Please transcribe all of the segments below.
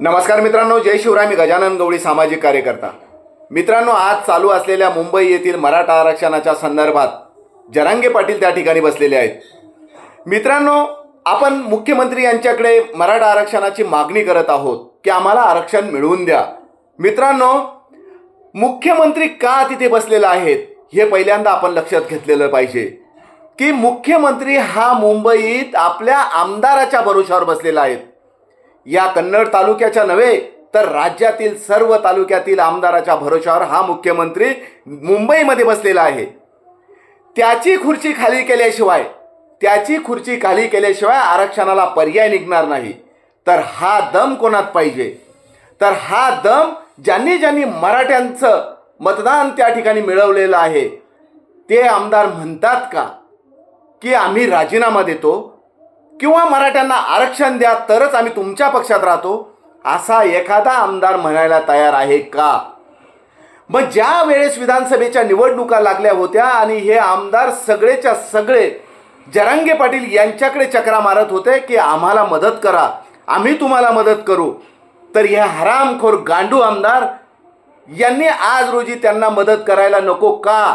नमस्कार मित्रांनो जय शिवराय. मी गजानन गवळी सामाजिक कार्यकर्ता. मित्रांनो आज चालू असलेल्या मुंबई येथील मराठा आरक्षणाच्या संदर्भात जरांगे पाटील त्या ठिकाणी बसलेले आहेत. मित्रांनो आपण मुख्यमंत्री यांच्याकडे मराठा आरक्षणाची मागणी करत आहोत की आम्हाला आरक्षण मिळवून द्या. मित्रांनो मुख्यमंत्री का तिथे बसलेला आहेत हे पहिल्यांदा आपण लक्षात घेतलेलं पाहिजे. की मुख्यमंत्री हा मुंबईत आपल्या आमदाराच्या भरोशावर बसलेला आहेत या कन्नड तालुक्याच्या नव्हे तर राज्यातील सर्व तालुक्यातील आमदाराच्या भरोशावर हा मुख्यमंत्री मुंबईमध्ये बसलेला आहे. त्याची खुर्ची खाली केल्याशिवाय त्याची खुर्ची खाली केल्याशिवाय आरक्षणाला पर्याय निघणार नाही. तर हा दम कोणात पाहिजे? तर हा दम ज्यांनी ज्यांनी मराठ्यांचं मतदान त्या ठिकाणी मिळवलेलं आहे ते आमदार म्हणतात का? की आम्ही राजीनामा देतो किंवा मराठ्यांना आरक्षण द्या तरच आम्ही तुमच्या पक्षात राहतो असा एखादा आमदार म्हणायला तयार आहे का? मग ज्या वेळेस विधानसभेच्या निवडणुका लागल्या होत्या आणि हे आमदार सगळेच्या सगळे जरांगे पाटील यांच्याकडे चक्रा मारत होते की आम्हाला मदत करा आम्ही तुम्हाला मदत करू तर हे हरामखोर गांडू आमदार यांनी आज रोजी त्यांना मदत करायला नको का?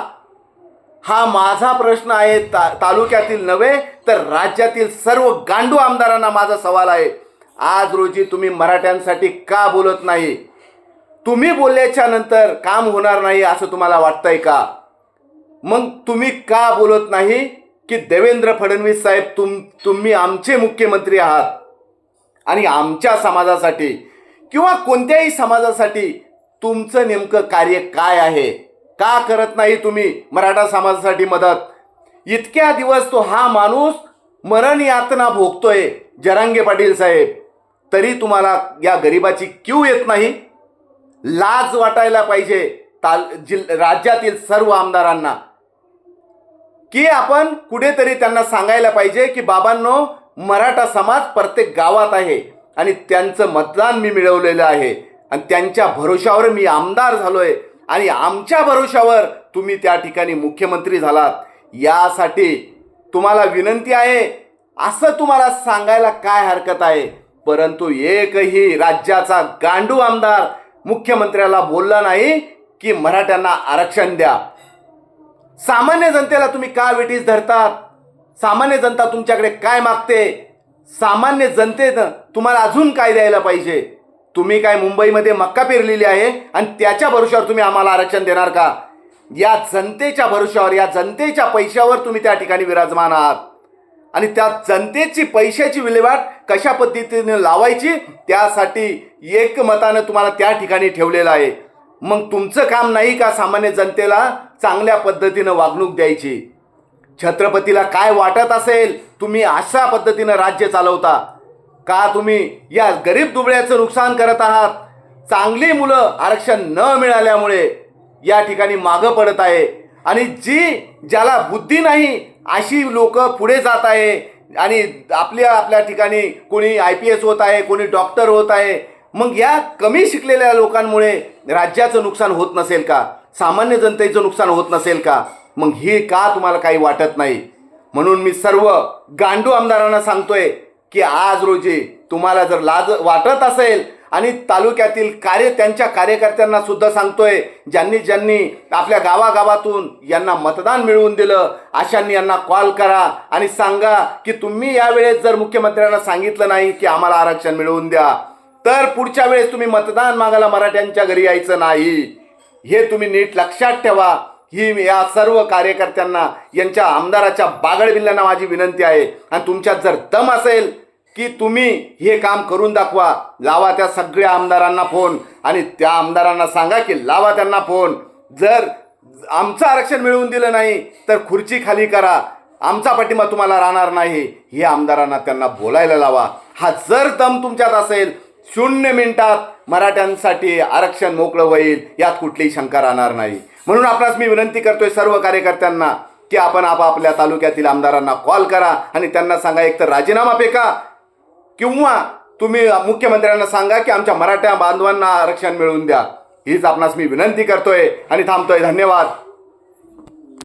हा माझा प्रश्न आहे ता तालुक्यातील नव्हे तर राज्यातील सर्व गांडू आमदारांना माझा सवाल आहे. आज रोजी तुम्ही मराठ्यांसाठी का बोलत नाही? तुम्ही बोलल्याच्या नंतर काम होणार नाही असं तुम्हाला वाटतंय का? मग तुम्ही का बोलत नाही की देवेंद्र फडणवीस साहेब तुम तुम्ही आमचे मुख्यमंत्री आहात? आणि आमच्या समाजासाठी किंवा कोणत्याही समाजासाठी तुमचं नेमकं कार्य काय आहे? का करत नाही तुम्ही मराठा समाजासाठी मदत? इतक्या दिवस तो हा माणूस मरण यातना भोगतोय जरांगे पाटील साहेब. तरी तुम्हाला या गरिबाची क्यू येत नाही? लाज वाटायला पाहिजे ताल जिल राज्यातील सर्व आमदारांना. की आपण कुठेतरी त्यांना सांगायला पाहिजे की बाबांनो मराठा समाज प्रत्येक गावात आहे आणि त्यांचं मतदान मी मिळवलेलं आहे. आणि त्यांच्या भरोशावर मी आमदार झालोय. आणि आमच्या भरोशावर तुम्ही त्या ठिकाणी मुख्यमंत्री झालात. यासाठी तुम्हाला विनंती आहे असं तुम्हाला सांगायला काय हरकत आहे? परंतु एकही राज्याचा गांडू आमदार मुख्यमंत्र्याला बोलला नाही की मराठ्यांना आरक्षण द्या. सामान्य जनतेला तुम्ही का वेटीस धरतात? सामान्य जनता तुमच्याकडे काय मागते? सामान्य जनतेनं तुम्हाला अजून काय द्यायला पाहिजे? तुम्ही काय मुंबईमध्ये मक्का पेरलेली आहे आणि त्याच्या भरोशावर तुम्ही आम्हाला आरक्षण देणार का? या जनतेच्या भरोशावर या जनतेच्या पैशावर तुम्ही त्या ठिकाणी विराजमान आहात. आणि त्या जनतेची पैशाची विल्हेवाट कशा पद्धतीने लावायची त्यासाठी एकमतानं तुम्हाला त्या ठिकाणी ठेवलेलं आहे. मग तुमचं काम नाही का सामान्य जनतेला चांगल्या पद्धतीनं वागणूक द्यायची? छत्रपतीला काय वाटत असेल? तुम्ही अशा पद्धतीनं राज्य चालवता. का तुम्ही या गरीब दुबळ्याचं नुकसान करत आहात? चांगली मुलं आरक्षण न मिळाल्यामुळे या ठिकाणी मागं पडत आहे. आणि जी ज्याला बुद्धी नाही अशी लोक पुढे जात आहे. आणि आपल्या आपल्या ठिकाणी कोणी आय पी एस होत आहे कोणी डॉक्टर होत आहे. मग या कमी शिकलेल्या लोकांमुळे राज्याचं नुकसान होत नसेल का? सामान्य जनतेचं नुकसान होत नसेल का? मग हे का तुम्हाला काही वाटत नाही? म्हणून मी सर्व गांडू आमदारांना सांगतोय की आज रोजी तुम्हाला जर लाज वाटत असेल आणि तालुक्यातील कार्य त्यांच्या कार्यकर्त्यांना सुद्धा सांगतोय ज्यांनी ज्यांनी आपल्या गावागावातून यांना मतदान मिळवून दिलं अशांनी यांना कॉल करा आणि सांगा की तुम्ही यावेळेस जर मुख्यमंत्र्यांना सांगितलं नाही की आम्हाला आरक्षण मिळवून द्या तर पुढच्या वेळेस तुम्ही मतदान मागायला मराठ्यांच्या घरी यायचं नाही. हे तुम्ही नीट लक्षात ठेवा. ही या सर्व कार्यकर्त्यांना यांच्या आमदाराच्या बागडबिल्ल्यांना माझी विनंती आहे. आणि तुमच्यात जर दम असेल की तुम्ही हे काम करून दाखवा लावा त्या सगळ्या आमदारांना फोन. आणि त्या आमदारांना सांगा की लावा त्यांना फोन. जर आमचं आरक्षण मिळवून दिलं नाही तर खुर्ची खाली करा. आमचा पाठिंबा तुम्हाला राहणार नाही. हे आमदारांना त्यांना बोलायला लावा. हा जर दम तुमच्यात असेल शून्य मिनिटात मराठ्यांसाठी आरक्षण मोकळं होईल यात कुठलीही शंका राहणार नाही. म्हणून आपणास मी विनंती करतोय सर्व कार्यकर्त्यांना की आपण आपापल्या तालुक्यातील आमदारांना कॉल करा आणि त्यांना सांगा एकतर राजीनामा फेका किंवा तुम्ही मुख्यमंत्र्यांना सांगा की आमच्या मराठा बांधवांना आरक्षण मिळवून द्या. हीच आपणास मी विनंती करतोय आणि थांबतोय. धन्यवाद.